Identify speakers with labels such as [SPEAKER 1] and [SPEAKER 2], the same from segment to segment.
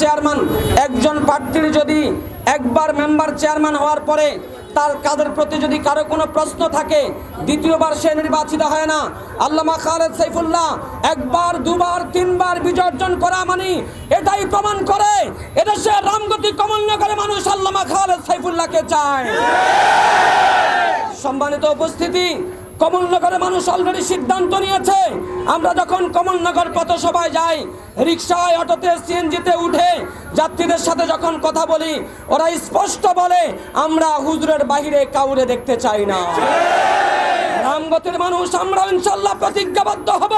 [SPEAKER 1] Chairman, একজন প্রার্থীর যদি একবার মেম্বার চেয়ারম্যান হওয়ার পরে তার কাদের প্রতি যদি কারও কোনো প্রশ্ন থাকে, দ্বিতীয়বার সে নির্বাচিত হয় না। আল্লামা খালেদ সাইফুল্লাহ একবার, দুবার, তিনবার বিজয় অর্জন করা মানে এটাই প্রমাণ করে, এদেশে রামগতি কমলনগরে মানুষ আল্লামা খালেদ সাইফুল্লাহকে চায়। সম্মানিত উপস্থিতি, কমলনগরে মানুষ অলরেডি সিদ্ধান্ত নিয়েছে। আমরা যখন কমলনগর পথসভায় যাই, রিক্সায়, অটোতে, সিএনজিতে উঠে যাত্রীদের সাথে যখন কথা বলি, ওরা স্পষ্ট বলে, আমরা হুজুরের বাহিরে কাউরে দেখতে চাই না। রামগতির মানুষ, আমরা ইনশাল্লাহ প্রতিজ্ঞাবদ্ধ হব।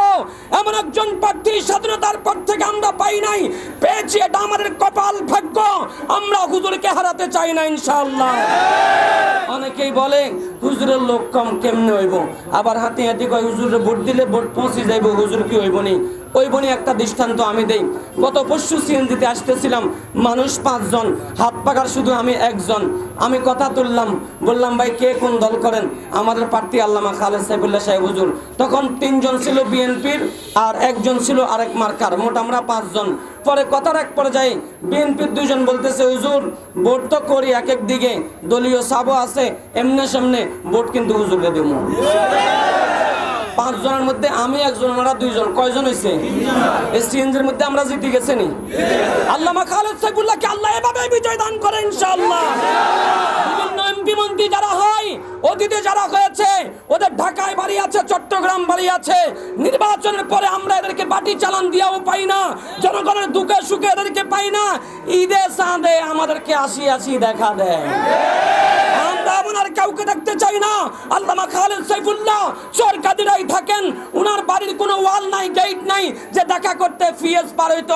[SPEAKER 1] এমন একজন প্রার্থী স্বাধীনতার পর থেকে আমরা পাই নাই। পেয়েছি এটা আমাদের কপাল ভাগ্য। আমরা হুজুরকে হারাতে চাই না ইনশাল্লাহ অনেকেই বলে, হুজুরের লোক কম কেমনে হইব? আবার হাতে হাতে কয়, হুজুরের ভোট দিলে ভোট পৌঁছে যাইব, হুজুর কি হইব নি? ওই বনি একটা দৃষ্টান্ত আমি দেই। গত পরশু সিএনজিতে আসতেছিলাম, মানুষ পাঁচজন, হাত পাকার শুধু আমি একজন। আমি কথা তুললাম, বললাম, ভাই, কে কোন দল করেন? আমাদের প্রার্থী আল্লামা খালেদ সাইফুল্লাহ সাহেব, হুজুর। তখন তিনজন ছিল বিএনপির আর একজন ছিল আরেক মার্কার, মোট আমরা পাঁচজন। পরে কথার এক পর্যায়ে বিএনপির দুজন বলতেছে, হুজুর, ভোট তো করি এক এক দিকে, দলীয় সাবও আছে এমনে সামনে ভোট কিন্তু হুজুরকে দেবো। পাঁচ জনের মধ্যে আমি একজন ওনারা দুইজন। কয়জন হয়েছে এই সিএনজির মধ্যে আমরা জিতে গেছে নি। আল্লামা খালেদ সাইফুল্লাহকে আল্লাহ এভাবে বিজয় দান করে ইনশাআল্লাহ। বিভিন্ন এমপি মন্ত্রী যারা হয়, অতীতে যারা হয়েছে, ওদের ঢাকায় বাড়ি আছে, চট্টগ্রাম বাড়ি আছে। নির্বাচনের পরে আমরা এদেরকে বাটি চালান দিয়েও পাই না, জনগণের দুঃখে সুখে এদেরকে পাই না। ঈদে সাঁদে আমাদেরকে আসি আসি দেখা দেয়। আমরা ওনার কাউকে দেখতে চাই না। আল্লামা খালেদ সাইফুল্লাহ সরকারিরাই থাকেন। উনার বাড়ির কোনো ওয়াল নাই, গেট নাই যে দেখা করতে ফিএস পার হইতে